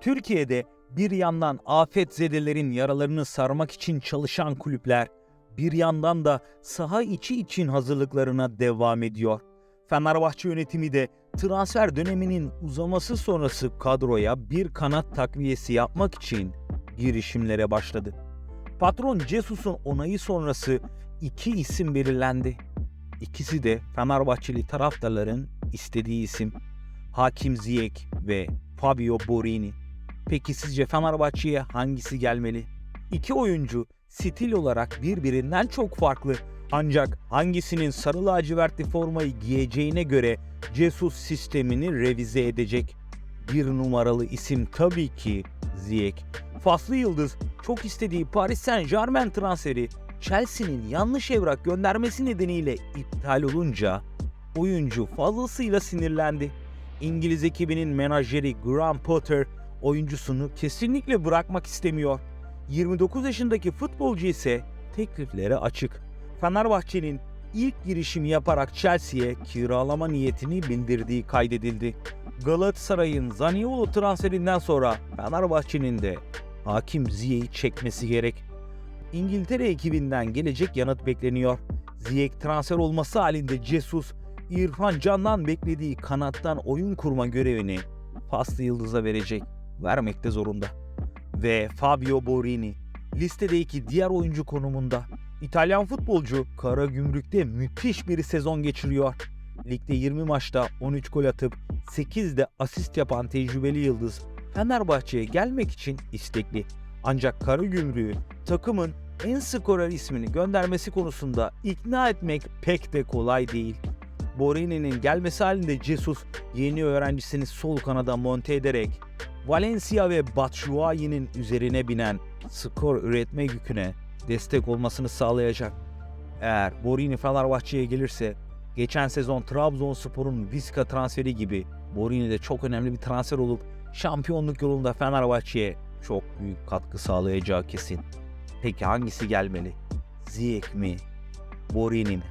Türkiye'de bir yandan afetzedelerin yaralarını sarmak için çalışan kulüpler, bir yandan da saha içi için hazırlıklarına devam ediyor. Fenerbahçe yönetimi de transfer döneminin uzaması sonrası kadroya bir kanat takviyesi yapmak için girişimlere başladı. Patron Cesus'un onayı sonrası iki isim belirlendi. İkisi de Fenerbahçeli taraftarların istediği isim. Hakim Ziyech ve Fabio Borini. Peki sizce Fenerbahçe'ye hangisi gelmeli? İki oyuncu stil olarak birbirinden çok farklı. Ancak hangisinin sarı lacivertli formayı giyeceğine göre Jesus sistemini revize edecek. Bir numaralı isim tabii ki Ziyech. Faslı Yıldız çok istediği Paris Saint Germain transferi Chelsea'nin yanlış evrak göndermesi nedeniyle iptal olunca oyuncu fazlasıyla sinirlendi. İngiliz ekibinin menajeri Graham Potter oyuncusunu kesinlikle bırakmak istemiyor. 29 yaşındaki futbolcu ise tekliflere açık. Fenerbahçe'nin ilk girişimi yaparak Chelsea'ye kiralama niyetini bildirdiği kaydedildi. Galatasaray'ın Zaniolo transferinden sonra Fenerbahçe'nin de Hakim Ziyech'i çekmesi gerek. İngiltere ekibinden gelecek yanıt bekleniyor. Ziyech transfer olması halinde Jesus, İrfan Can'dan beklediği kanattan oyun kurma görevini Paslı Yıldız'a verecek. Vermekte zorunda. Ve Fabio Borini listedeki diğer oyuncu konumunda. İtalyan futbolcu Karagümrük'te müthiş bir sezon geçiriyor. Ligde 20 maçta 13 gol atıp 8 de asist yapan tecrübeli yıldız Fenerbahçe'ye gelmek için istekli. Ancak Karagümrük'ü takımın en skorer ismini göndermesi konusunda ikna etmek pek de kolay değil. Borini'nin gelmesi halinde Jesus yeni öğrencisini sol kanada monte ederek Valencia ve Batshuayi'nin üzerine binen skor üretme yüküne destek olmasını sağlayacak. Eğer Borini Fenerbahçe'ye gelirse geçen sezon Trabzonspor'un Vizca transferi gibi Borini de çok önemli bir transfer olup şampiyonluk yolunda Fenerbahçe'ye çok büyük katkı sağlayacağı kesin. Peki hangisi gelmeli? Ziyech mi? Borini mi?